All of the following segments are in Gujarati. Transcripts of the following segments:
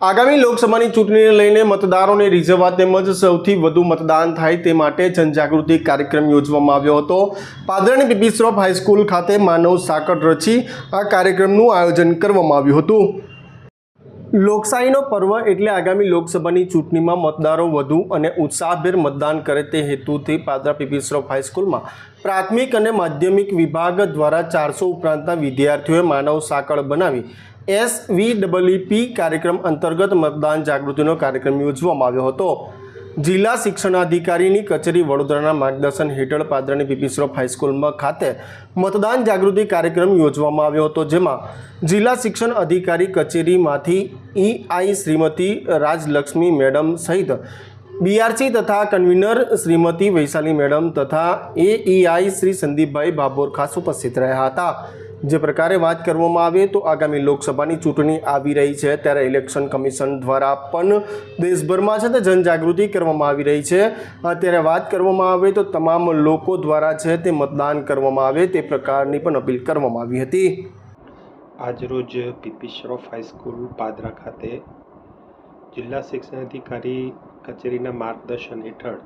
આગામી લોકસભાની ચૂંટણીને લઈને મતદારોને રીઝવવા તેમજ સૌથી વધુ મતદાન થાય તે માટે જનજાગૃતિ કાર્યક્રમ યોજવામાં આવ્યો હતો. પાદરની બીબી શ્રોફ હાઈસ્કૂલ ખાતે માનવ સાંકળ રચી આ કાર્યક્રમનું આયોજન કરવામાં આવ્યું હતું. લોકશાહીનો પર્વ એટલે આગામી લોકસભાની ચૂંટણીમાં મતદારો વધુ અને ઉત્સાહભેર મતદાન કરે તે હેતુથી પાદરા પીપીસરોપ હાઈસ્કૂલમાં પ્રાથમિક અને માધ્યમિક વિભાગ દ્વારા ચારસો ઉપરાંતના વિદ્યાર્થીઓએ માનવ સાંકળ બનાવી એસ વી ડબલઈપી કાર્યક્રમ અંતર્ગત મતદાન જાગૃતિનો કાર્યક્રમ યોજવામાં આવ્યો હતો. જિલ્લા શિક્ષણાધિકારીની કચેરી વડોદરાના માર્ગદર્શન હેઠળ પાદરાની પીપીસરોપ હાઈસ્કૂલમાં ખાતે મતદાન જાગૃતિ કાર્યક્રમ યોજવામાં આવ્યો હતો, જેમાં જિલ્લા શિક્ષણ અધિકારી કચેરીમાંથી ઈઆઈ શ્રીમતી રાજલક્ષ્મી મેડમ સહિત બીઆરસી તથા કન્વીનર શ્રીમતી વૈશાલી મેડમ તથા એઈઆઈ શ્રી સંદીપભાઈ ભાભોર ખાસ ઉપસ્થિત રહ્યા હતા. જે પ્રકારે વાત કરવામાં આવે તો આગામી લોકસભાની ચૂંટણી આવી રહી છે, ત્યારે ઇલેક્શન કમિશન દ્વારા પણ દેશભરમાં છે તે જનજાગૃતિ કરવામાં આવી રહી છે. અત્યારે વાત કરવામાં આવે તો તમામ લોકો દ્વારા છે તે મતદાન કરવામાં આવે તે પ્રકારની પણ અપીલ કરવામાં આવી હતી. આજરોજ પીપી શ્રોફ હાઈસ્કૂલ પાદરા ખાતે જિલ્લા શિક્ષણ અધિકારી કચેરીના માર્ગદર્શન હેઠળ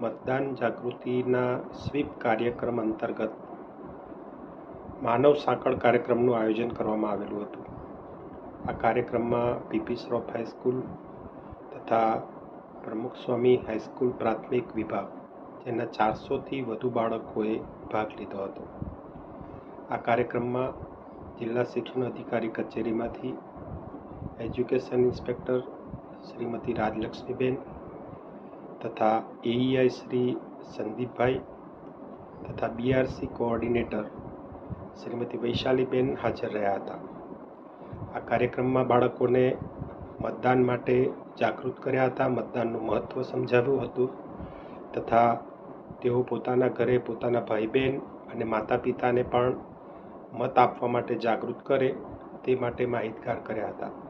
મતદાન જાગૃતિના સ્વીપ કાર્યક્રમ અંતર્ગત માનવ સાંકળ કાર્યક્રમનું આયોજન કરવામાં આવેલું હતું. આ કાર્યક્રમમાં પીપી શ્રોફ હાઈસ્કૂલ તથા પ્રમુખ સ્વામી હાઈસ્કૂલ પ્રાથમિક વિભાગ, જેના ચારસોથી વધુ બાળકોએ ભાગ લીધો હતો. આ કાર્યક્રમમાં જિલ્લા શિક્ષણ અધિકારી કચેરીમાંથી એજ્યુકેશન ઇન્સ્પેક્ટર શ્રીમતી રાજલક્ષ્મીબેન તથા એઈઆઈ શ્રી સંદીપભાઈ તથા બીઆરસી કોઓર્ડિનેટર શ્રીમતી વૈશાલીબેન હાજર રહ્યા હતા. આ કાર્યક્રમમાં બાળકોને મતદાન માટે જાગૃત કર્યા હતા. મતદાનનું મહત્ત્વ સમજાવ્યું હતું તથા તેઓ પોતાના ઘરે પોતાના ભાઈ બહેન અને માતા પિતાને પણ મત આપવા માટે જાગૃત કરે તે માટે માહિતગાર કર્યા હતા.